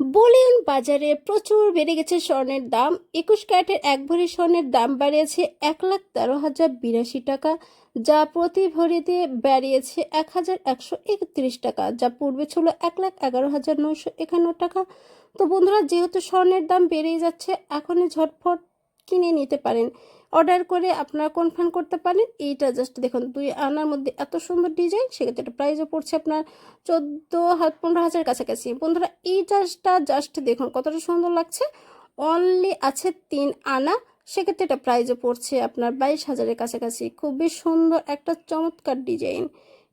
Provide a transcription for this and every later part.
বলিউড বাজারে প্রচুর বেড়ে গেছে স্বর্ণের দাম। একুশ ক্যারেটের এক ভরি স্বর্ণের দাম বাড়িয়েছে এক লাখ তেরো হাজার বিরাশি টাকা, যা প্রতি ভরিতে বাড়িয়েছে এক হাজার একশো একত্রিশ টাকা, যা পূর্বে ছিল এক লাখ এগারো হাজার নয়শো একান্ন টাকা। তো বন্ধুরা, যেহেতু স্বর্ণের দাম বেড়েই যাচ্ছে, এখনই ঝটফট কিনে নিতে পারেন। অর্ডার করে আপনারা কনফার্ম করতে পারেন। এইটা জাস্ট দেখুন, দুই আনার মধ্যে এত সুন্দর ডিজাইন সেক্ষেত্রে এটা প্রাইসও পড়ছে আপনার চোদ্দ হাত, পনেরো হাজার কাছাকাছি। বন্ধুরা এই জাস্টটা জাস্ট দেখুন, কতটা সুন্দর লাগছে। অনলি আছে তিন আনা, সেক্ষেত্রে এটা প্রাইসও পড়ছে আপনার বাইশ হাজারের কাছাকাছি। খুবই সুন্দর, একটা চমৎকার ডিজাইন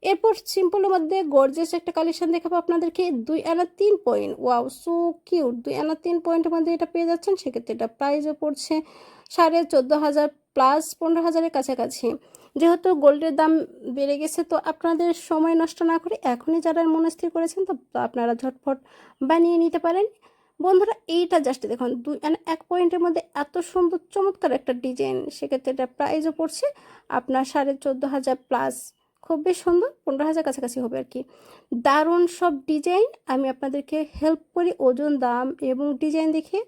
এরপর সিম্পলের মধ্যে গর্জেস একটা কালেকশন দেখাবো আপনাদেরকে। দুই আনা তিন পয়েন্ট ওয়াও সো কিউট দুই আনা তিন পয়েন্টের মধ্যে এটা পেয়ে যাচ্ছেন, সেক্ষেত্রে এটা প্রাইসও পড়ছে সাড়ে চোদ্দ হাজার প্লাস পনেরো হাজারের কাছাকাছি। যেহেতু গোল্ডের দাম বেড়ে গেছে, তো আপনাদের সময় নষ্ট না করে এখনই যারা মনস্থির করেছেন, তো আপনারা ঝটফট বানিয়ে নিতে পারেন। বন্ধুরা, এইটা জাস্ট দেখুন, দুই মানে এক পয়েন্টের মধ্যে এত সুন্দর চমৎকার একটা ডিজাইন সেক্ষেত্রে এটা প্রাইসও পড়ছে আপনার সাড়ে চোদ্দ হাজার প্লাস খুব বেশ সুন্দর, পনেরো হাজার কাছাকাছি হবে আর কি দারুণ সব ডিজাইন, আমি আপনাদেরকে হেল্প করি ওজন, দাম এবং ডিজাইন দেখে।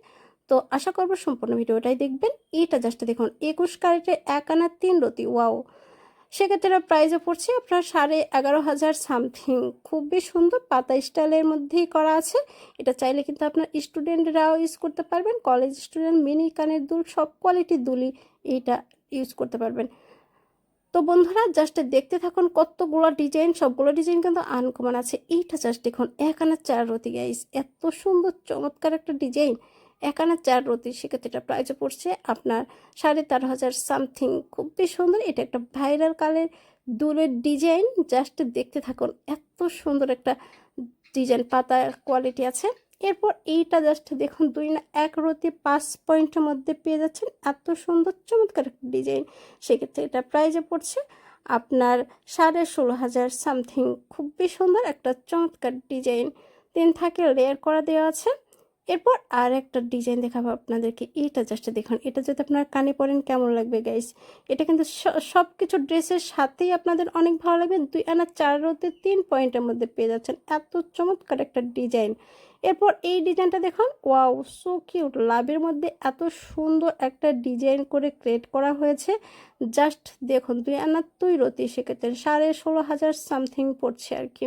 তো আশা করব সম্পূর্ণ ভিডিওটাই দেখবেন। এইটা জাস্ট দেখুন, একুশ কারেটে এক আনা তিন রতি ওয়াও সেক্ষেত্রে প্রাইসে পড়ছে আপনার সাড়ে এগারো হাজার সামথিং খুবই সুন্দর, পাতা স্টাইলের মধ্যেই করা আছে। এটা চাইলে কিন্তু আপনার স্টুডেন্টরাও ইউজ করতে পারবেন কলেজ স্টুডেন্ট মিনি কানের দুল, সব কোয়ালিটির দুলই এইটা ইউজ করতে পারবেন। তো বন্ধুরা জাস্ট দেখতে থাকুন কতগুলো ডিজাইন সবগুলো ডিজাইন কিন্তু আনকমন আছে। এইটা জাস্ট দেখুন, এক চার রতি গাইস এত সুন্দর, চমৎকার একটা ডিজাইন এক আনা চার রতি। সেক্ষেত্রে এটা প্রাইসে পড়ছে আপনার সাড়ে তেরো হাজার সামথিং খুবই সুন্দর, এটা একটা ভাইরাল কালের দুলের ডিজাইন জাস্ট দেখতে থাকুন, এত সুন্দর একটা ডিজাইন পাতা কোয়ালিটি আছে। এরপর এইটা জাস্ট দেখুন, দুই না এক রতি পাঁচ পয়েন্টের মধ্যে পেয়ে যাচ্ছেন। এত সুন্দর, চমৎকার একটা ডিজাইন সেক্ষেত্রে এটা প্রাইজে পড়ছে আপনার সাড়ে ষোলো হাজার সামথিং খুবই সুন্দর একটা চমৎকার ডিজাইন তিন থাকে লেয়ার করা দেওয়া আছে। এরপর আর একটা ডিজাইন দেখাবো আপনাদেরকে। এইটা জাস্ট দেখুন, এটা যদি আপনার কানে পরেন কেমন লাগবে গাইস এটা কিন্তু সব কিছু ড্রেসের সাথেই আপনাদের অনেক ভালো লাগবে। দুই আনা চার রোতে তিন পয়েন্টের মধ্যে পেয়ে যাচ্ছেন। এত চমৎকার একটা ডিজাইন এরপর এই ডিজাইনটা দেখুন। ওয়াও সো কিউট লাভের মধ্যে এত সুন্দর একটা ডিজাইন করে ক্রিয়েট করা হয়েছে। জাস্ট দেখুন, দুই আনা তুই রতি, সেক্ষেত্রে সাড়ে ষোলো হাজার সামথিং পড়ছে আর কি।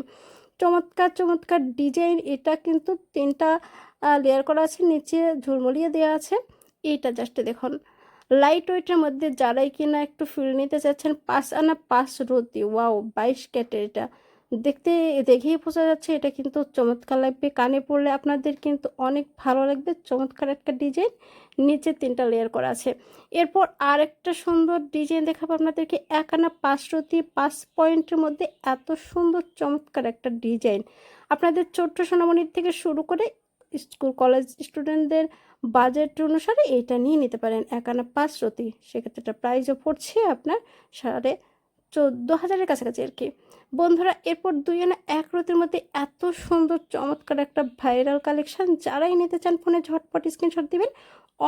চমৎকার চমৎকার ডিজাইন। এটা কিন্তু তিনটা লেয়ার করা আছে, নিচে ঝুলমুলিয়ে দেওয়া আছে। এইটা জাস্ট দেখুন। লাইট ওয়েটের মধ্যে যারাই কিনা একটু ফিল নিতে চাচ্ছেন, পাঁচ আনা পাঁচ রতি। ওয়াও, বাইশ ক্যাটের এটা। দেখতে, দেখেই বোঝা যাচ্ছে এটা কিন্তু চমৎকার লাগবে। কানে পড়লে আপনাদের কিন্তু অনেক ভালো লাগবে। চমৎকার একটা ডিজাইন নিচে তিনটা লেয়ার করা আছে। এরপর আর একটা সুন্দর ডিজাইন দেখাবো আপনাদেরকে। এক আনা পাঁচ রতি পাঁচ পয়েন্টের মধ্যে এত সুন্দর, চমৎকার একটা ডিজাইন। আপনাদের ছোট্ট সোনামণির থেকে শুরু করে স্কুল, কলেজ স্টুডেন্টদের বাজেট অনুসারে এটা নিয়ে নিতে পারেন। এক আনা পাঁচ রতি সেক্ষেত্রে এটা প্রাইসও পড়ছে আপনার সাড়ে চোদ্দ হাজারের কাছাকাছি আর কি। বন্ধুরা, এরপর দুই আনা এক রতির মধ্যে এত সুন্দর, চমৎকার একটা ভাইরাল কালেকশন যারাই নিতে চান ফোনে ঝটপট স্ক্রিনশট দিবেন,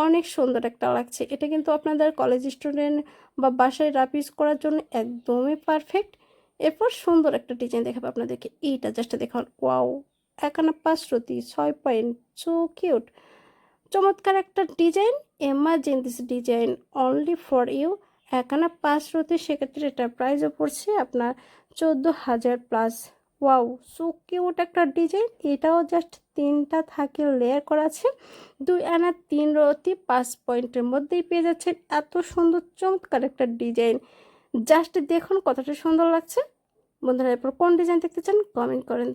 অনেক সুন্দর একটা লাগছে। এটা কিন্তু আপনাদের কলেজ স্টুডেন্ট বা বাসায় রাপ ইউজ করার জন্য একদমই পারফেক্ট এরপর সুন্দর একটা ডিজাইন দেখাবো আপনাদেরকে। এইটা জাস্ট দেখুন। ওয়াও একানা পাঁচশোতি ছয় পয়েন্ট সো কিউট চমৎকার একটা design emergency design only for you Ekana পাঁচশোতি সেক্ষেত্রে এটার প্রাইসও পড়ছে আপনার চোদ্দ হাজার প্লাস ওয়াও সো কিউট একটা ডিজাইন এটাও জাস্ট তিনটা থাকে লেয়ার করা আছে। দুই আনা তিন রতি পাঁচ পয়েন্টের মধ্যেই পেয়ে যাচ্ছেন। এত সুন্দর চমৎকার একটা ডিজাইন জাস্ট দেখুন কতটা সুন্দর লাগছে। বন্ধুরা, এরপর কোন ডিজাইন দেখতে চান কমেন্ট করেন।